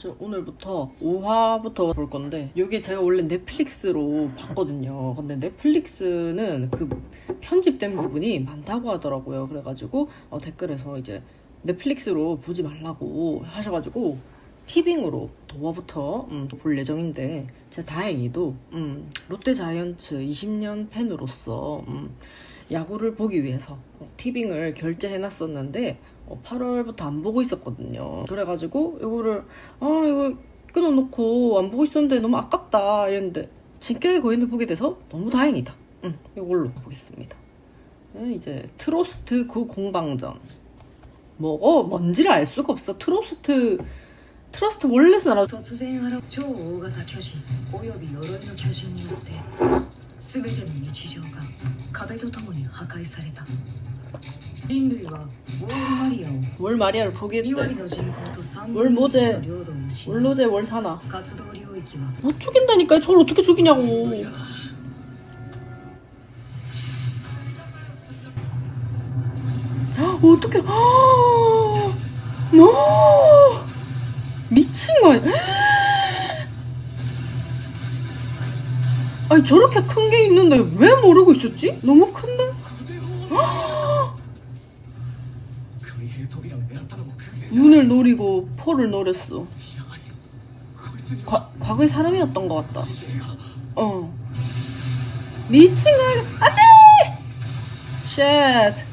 저 오늘부터 5화부터 볼 건데 이게 제가 원래 넷플릭스로 봤거든요. 근데 넷플릭스는 그 편집된 부분이 많다고 하더라고요. 그래가지고 어, 댓글에서 이제 넷플릭스로 보지 말라고 하셔가지고 티빙으로 도화부터 음, 볼 예정인데 제가 다행히도 음, 롯데자이언츠 20년 팬으로서 음, 야구를 보기 위해서 어, 티빙을 결제해놨었는데 어, 8월부터 안 보고 있었거든요. 그래가지고 이거를 아 이거 끊어놓고 안 보고 있었는데 너무 아깝다 이랬는데 진격의 거인을 보게 돼서 너무 다행이다. 응, 이걸로 보겠습니다. 네, 이제 트로스트 구 공방전. 뭐고 뭔지를 알 수가 없어. 트로스트 트러스트 원래는 알아. 突然現超大型巨人および鎧の巨人によって全ての日常が壁とともに破壊された 人類はウォールマリアを 월 마리아를 2 포기했대. 割の人口と3 월 分の 모제 1の領土を失 월 い 로제 월 사나. 活動領域は 못 죽인다니까. 저를 어떻게 죽이냐고. 헉, 어떻게? 너 미친 거 아니야? 아니 저렇게 큰 게 있는데 왜 모르고 있었지? 너무 큰데? 눈을 노리고 포를 노렸어. 과, 과거의 사람이었던 것 같다. 어. 미친 거 아니야? 안 돼! 쉣.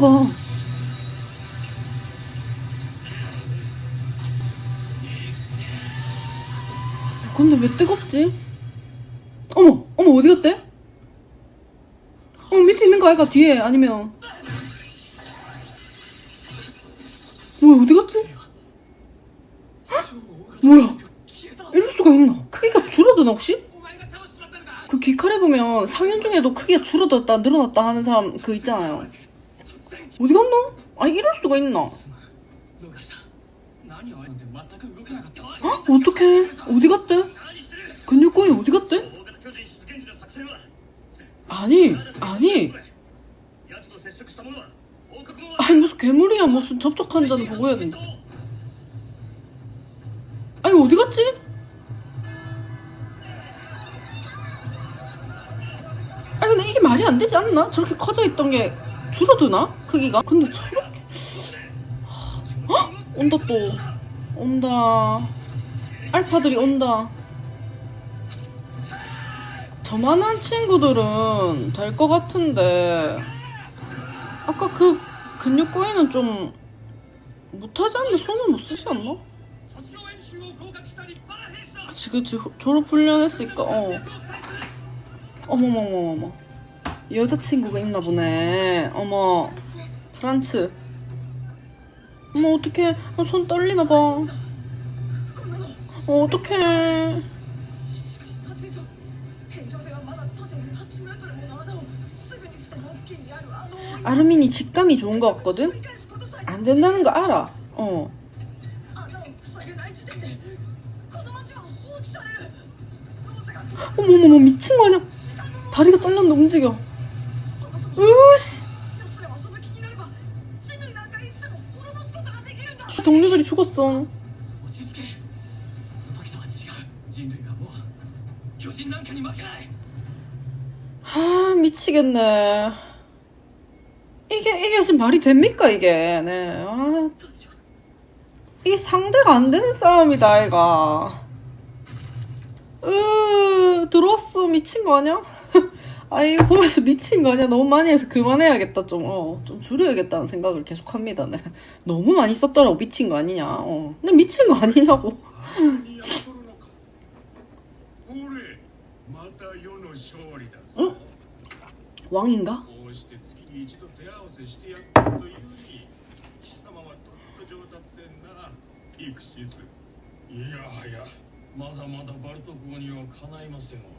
무서워. 근데 왜 뜨겁지? 어머, 어머, 어디 갔대? 어, 밑에 있는 거 아이가 뒤에, 아니면. 뭐야, 어디 갔지? 뭐야? 이럴 수가 있나? 크기가 줄어드나, 혹시? 그 귀칼에 보면 상윤 중에도 크기가 줄어들었다 늘어났다 하는 사람 그 있잖아요. 어디 갔나? 아니 이럴 수가 있나? 어? 어떡해? 어디 갔대? 근육거이 어디 갔대? 아니, 아니. 아니 무슨 괴물이야 무슨 접촉한 자는 보고 해야 된다. 아니 어디 갔지? 아니 근데 이게 말이 안 되지 않나? 저렇게 커져 있던 게 줄어드나? 크기가? 근데 저렇게 헉! 온다 또 온다 알파들이 온다 저만한 친구들은 될 것 같은데 아까 그 근육 꼬이는 좀 못하지 않나? 손을 못 쓰지 않나? 그치 그치 졸업 훈련했으니까 어 어머머머머머 여자친구가 있나 보네. 어머, 프란츠. 어머, 어떡해. 어, 손 떨리나 봐. 어, 어떡해. 아르민이 직감이 좋은 것 같거든? 안 된다는 거 알아. 어. 어머머머 미친 거 아니야? 다리가 떨렸는데 움직여. 으씨 奴らはその気になれば人類なんかいつでも滅ぼすことができるんだ 동료들이 죽었어 落ち着けこの時とは違う人類はもう巨人なんかに負けない 아 미치겠네. 이게 이게 지금 말이 됩니까 이게? 네. 아 이게 상대가 안 되는 싸움이다 아이가. 으 들어왔어 미친 거 아니야? 아 이거 보면서 미친 거 아니야? 너무 많이 해서 그만해야겠다 좀. 어, 좀 줄여야겠다는 생각을 계속합니다. 네. 너무 많이 썼더라고 미친 거 아니냐? 어. 근데 미친 거 아니냐고. にやっとるのかほれまた世の勝利だぞ 왕인가? こうして月に一度手合わせしてやったというに貴様はとっと上達せんなピクシスいやはやまだまだバルト公にはかないませんわい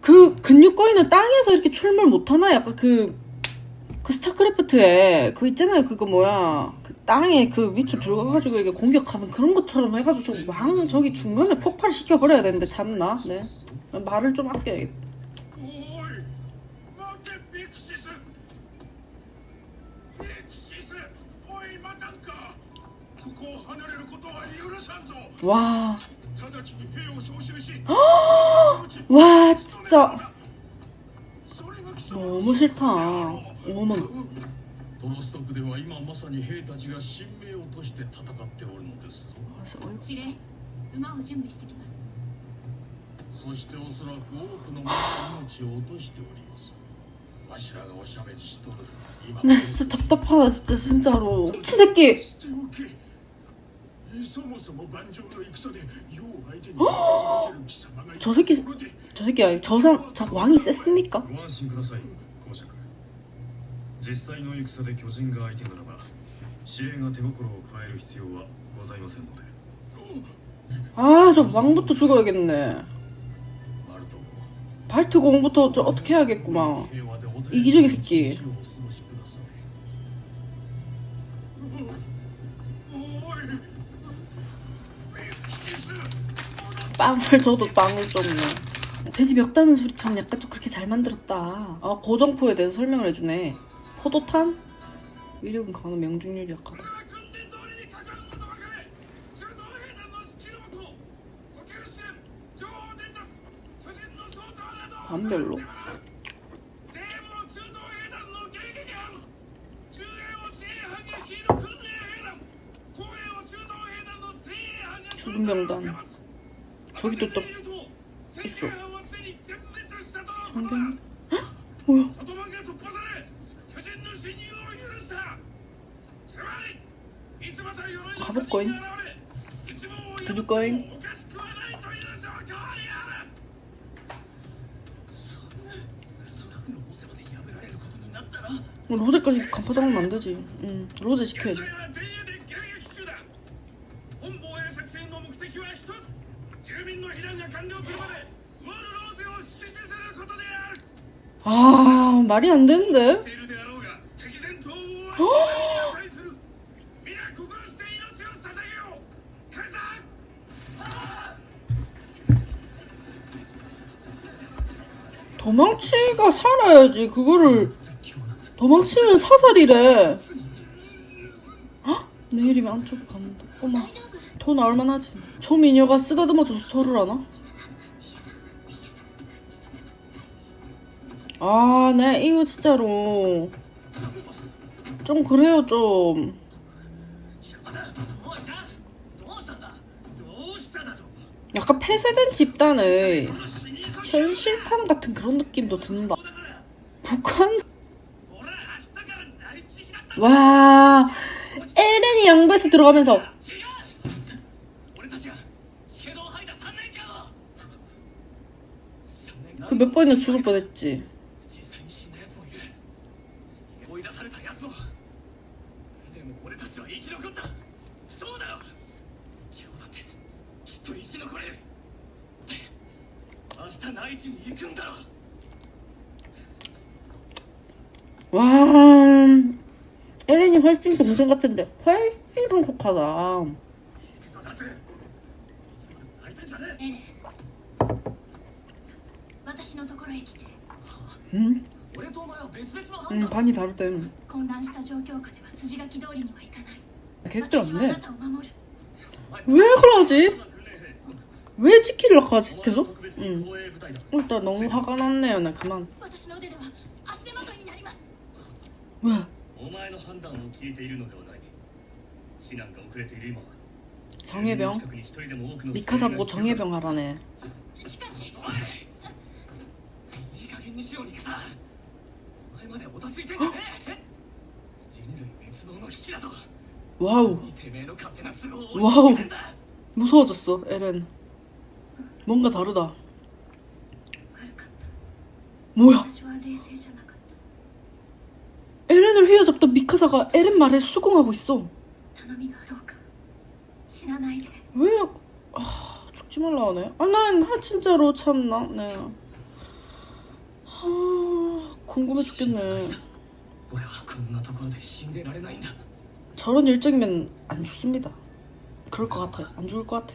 그 근육거이는 땅에서 이렇게 출몰 못하나? 약간 그, 그 스타크래프트에 그 있잖아요. 그거 뭐야. 그 땅에 그 밑으로 들어가가지고 이게 공격하는 그런 것처럼 해가지고 저망 저기 중간에 폭발시켜버려야 되는데 잡나? 네. 말을 좀 아껴야겠다. 와. 와, 진짜 それが貴様 너무 싫다 어머 トロストクでは今まさに兵たちが神明をとして戦っておるのですぞ司令馬を準備してきますそしておそらく多くの者が命を落としておりますわしらがおしゃべりしとる今 나 진짜 답답하다 진짜 진짜로 미치 새끼 しておけ そもそも盤上の戦で世を相手に続ける貴様がいる 저 새끼 ところで 저 새끼 저상 저 왕이 셌습니까? ご安心ください公爵実際の戦で巨人が相手ならば司令が手心を加える必要はございませんので 아 저 왕부터 죽어야겠네 マルト 발트 공부터 저 어떻게 해야겠구만 平和で穏やかな 이기적인 새끼 一日をお過ごしください 빵을 저도 빵을 좀요 돼지 멱다는 소리처럼 약간 좀 그렇게 잘 만들었다. 아 고정포에 대해서 설명을 해주네. 포도탄? 위력은 강한 명중률이 약하다. 반별로. 죽은 병단. 저기도 또 있어. 안 돼. 가볼거잉? 가볼거잉? 어, 로제까지 간파장면안 되지. 응, 로제 시켜야지. 아 말이 안 되는데 어? 도망치가 살아야지 그거를 도망치면 사살이래 헉? 내일이면 안쪽으로 간다 어머 더 나올만 하지 저 미녀가 쓰다듬어줘서 토를 하나? 아, 네, 이거 진짜로. 좀 그래요, 좀. 약간 폐쇄된 집단의 현실판 같은 그런 느낌도 든다. 북한? 와, 에렌이 양보해서 들어가면서 그 몇 번이나 죽을 뻔했지. 와 혜린이 훨씬 더 무슨 같은데 훨씬 성숙하다. 응? 응, 반이 다르다. 객도 없네. 왜 그러지? 왜 지키려 하지 계속? 응. 일단 너무 화가 났네요. 나 그만. 왜? お前の判断を聞いているのではない避難が遅れている今は 정예병? 近くに一人でも多くの 미카 잡고 정예병 하라네. しかし 剣にしようにかさ前までおたついてんじゃねえ人類滅亡の危機だぞ 와우 てめえの勝手な都合を 와우 押し付けてんだ 무서워졌어 에렌 뭔가 다르다 悪かった 뭐야 私は冷静じゃなかっ 에렌을 휘어잡던 미카사가 에렌 말에 수긍하고 있어. 왜? 아, 죽지 말라 하네. 아, 난 진짜로 참나. 네. 아, 궁금해 죽겠네. 저런 일정이면 안 죽습니다. 그럴 것 같아요. 안 죽을 것 같아.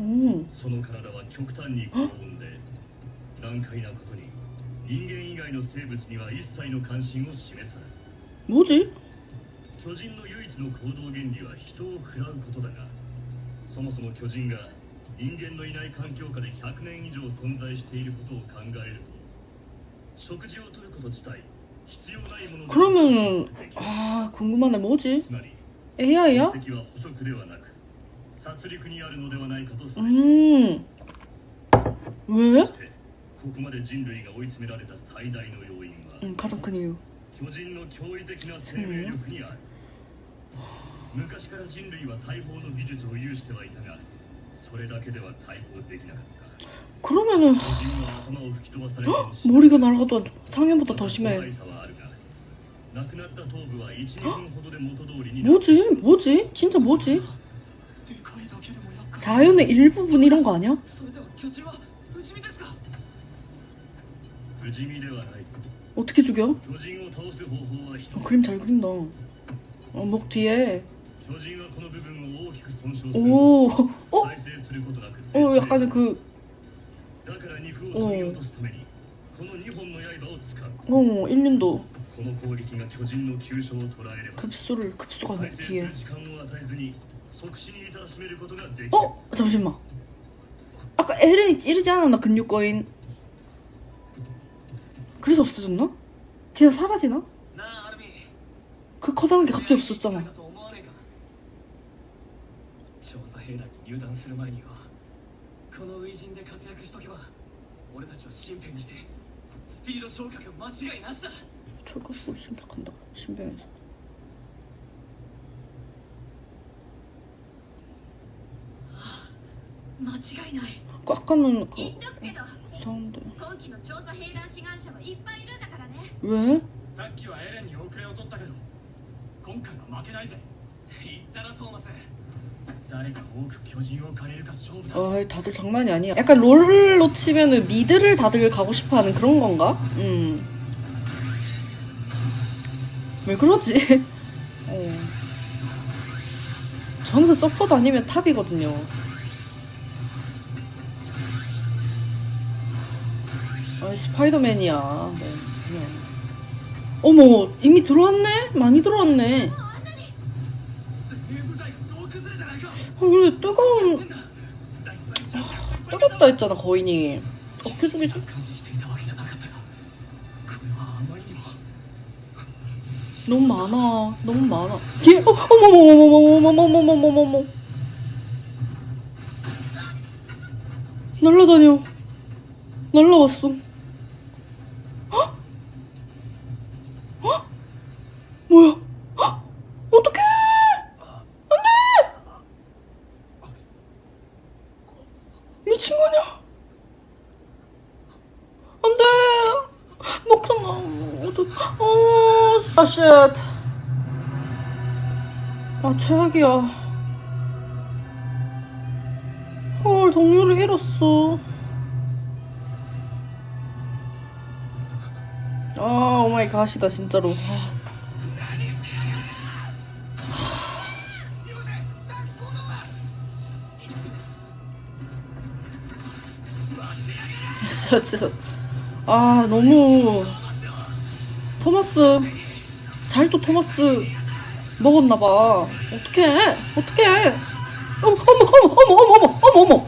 오 その体は極端に高温で難解なことに人間以外の生物には一切の関心を示さない 뭐지? 巨人の唯一の行動原理は人を食らうことだがそもそも巨人が人間のいない環境下で100年以上存在していることを考えると食事をとること自体必要ないものだと 그러면 推測できる 아 궁금하네 뭐지? つまり AI야? 目的は捕食ではなく 殺戮にあるのではないかとされる 음 왜? そしてここまで人類が追い詰められた最大の要因は 응 가장 큰 이유 巨人の驚異的な生命力にある昔から人類は大砲の技術を有してはいたがそれだけでは対抗できなかった 그러면은 巨人の頭を吹き飛ばされても死ぬ 머리가 날아가도 상해보다 더 個 심해 体差はあるが亡くなった頭部は12分ほどで元通りに 뭐지? 뭐지? 진짜 뭐지? 자연의 일부분 이런 거 아니야? 어떻게 죽여? 어, 그림 잘 그린다. 어, 목 뒤에. 오, 어? 어, 약간 그. 어. 어, 1년도. 급수를 급수가 뒤에. 어? 잠시만 아까 에렌이 찌르지 않았나 근육거인 그래서 없어졌나? 그냥 사라지나? 그 커다란 게 갑자기 없었잖아 절갑수로 생각한다고 신병이 間違いない 그 아까는 그 言っとくけど 이상한데 今期の調査兵団志願者はいっぱいいるんだからね 왜? さっきはエレンに遅れを取ったけど今回は負けないぜ言ったなトーマス誰が多く巨人を借りるか勝負だ 아 다들 장난이 아니야 약간 롤로 치면은 미드를 다들 가고 싶어하는 그런 건가? 음. 왜 그러지? 어. 저는 서포트 아니면 탑이거든요 아, 스파이더맨이야. 네, 그냥. 어머, 이미 들어왔네? 많이 들어왔네. 아, 근데 뜨거운. 아, 뜨겁다 했잖아, 거인이. 그 어떻게 죽이지? 너무 많아. 너무 많아. 걔, 어, 어머머머머머머머머머머머머. 날라다녀. 날라왔어. 쉣. 아, 최악이야. 헐, 동료를 잃었어. 아, 오마이 갓이다, 진짜로. 아, 진짜, 진짜. 아, 너무. 토마스. 잘또 토마스 먹었나봐. 어떡해? 어떡해? 어머 어머 어머 어머 어머 어머 어머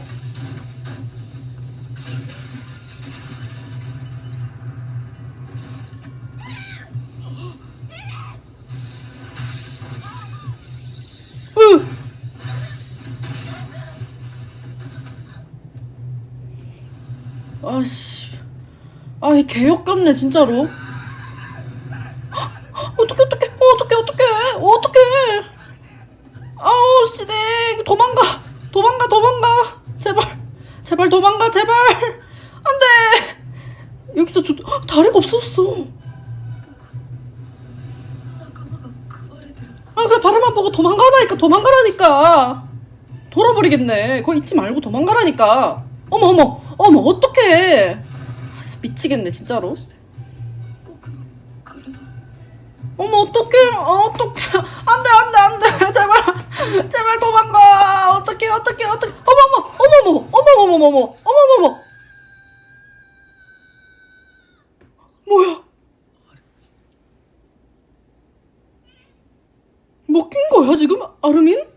으. 아씨. 아이 개역겹네 진짜로 어떡해 어떡해 어떡해 어떡해 어떡해 아우 씨댕 도망가. 도망가 도망가. 제발. 제발 도망가 제발. 안돼. 여기서 주, 다리가 없었어. 아 그냥 바람만 보고 도망가라니까 도망가라니까. 돌아버리겠네. 그거 잊지 말고 도망가라니까. 어머 어머. 어머 어떡해. 아, 미치겠네 진짜로. 어머 어떡해. 어, 어떡해. 안돼 안돼 안돼. 제발. 제발 도망가 어떡해 어떡해 어떡해 어머머 어머머 어머머머머머 어머머머 뭐야 먹힌 거야 지금 아르민?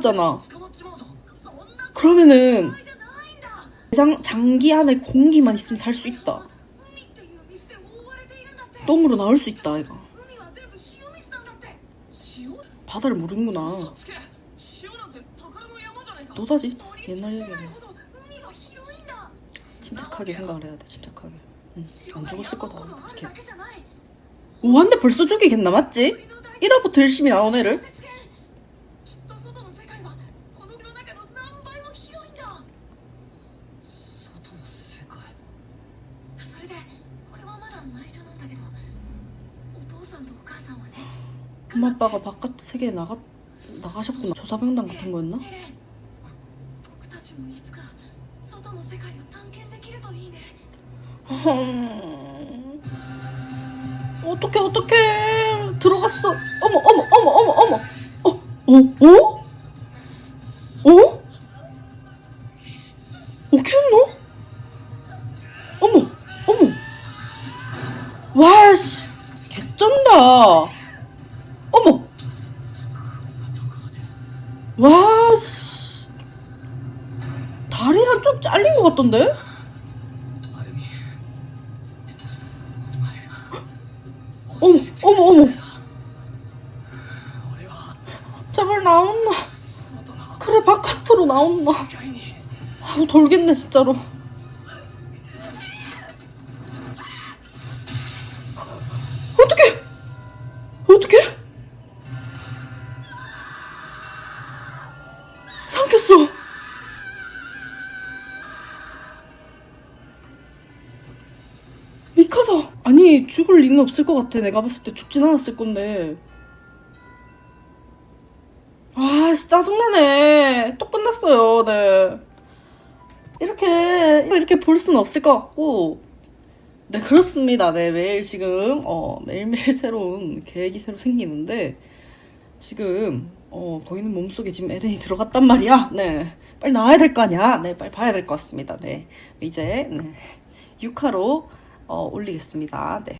나갔잖아. 그러면은 장, 장기 안에 공기만 있으면 살 수 있다. 똥으로 나올 수 있다, 애가. 바다를 모르는구나. 노다지? 옛날 얘기네. 침착하게 생각을 해야 돼, 침착하게. 응, 안 죽었을 거다. 이렇게. 오, 한대 벌써 죽이겠나, 맞지? 1화부터 열심히 나온 애를? 엄마 아빠가 바깥 세계에 나가, 나가셨구나 조사병단 같은 거였나? 음... 어떻게 어떻게 들어갔어 어머 어머 어머 어머 어머 어? 어? 어? 와, 씨. 다리랑 좀 잘린 것 같던데? 어머, 어머, 어머. 제발 나온나. 그래, 바깥으로 나온나. 아우, 돌겠네, 진짜로. 아니 죽을 리는 없을 것 같아. 내가 봤을 때 죽진 않았을 건데. 아 짜증나네. 또 끝났어요. 네. 이렇게 이렇게 볼 수는 없을 것 같고. 네 그렇습니다. 네 매일 지금 어 매일매일 새로운 계획이 새로 생기는데 지금 어 보이는 몸속에 지금 에렌이 들어갔단 말이야. 네. 빨리 나와야 될 거 아니야. 네 빨리 봐야 될 것 같습니다. 네. 이제 네. 6화로 어 올리겠습니다. 네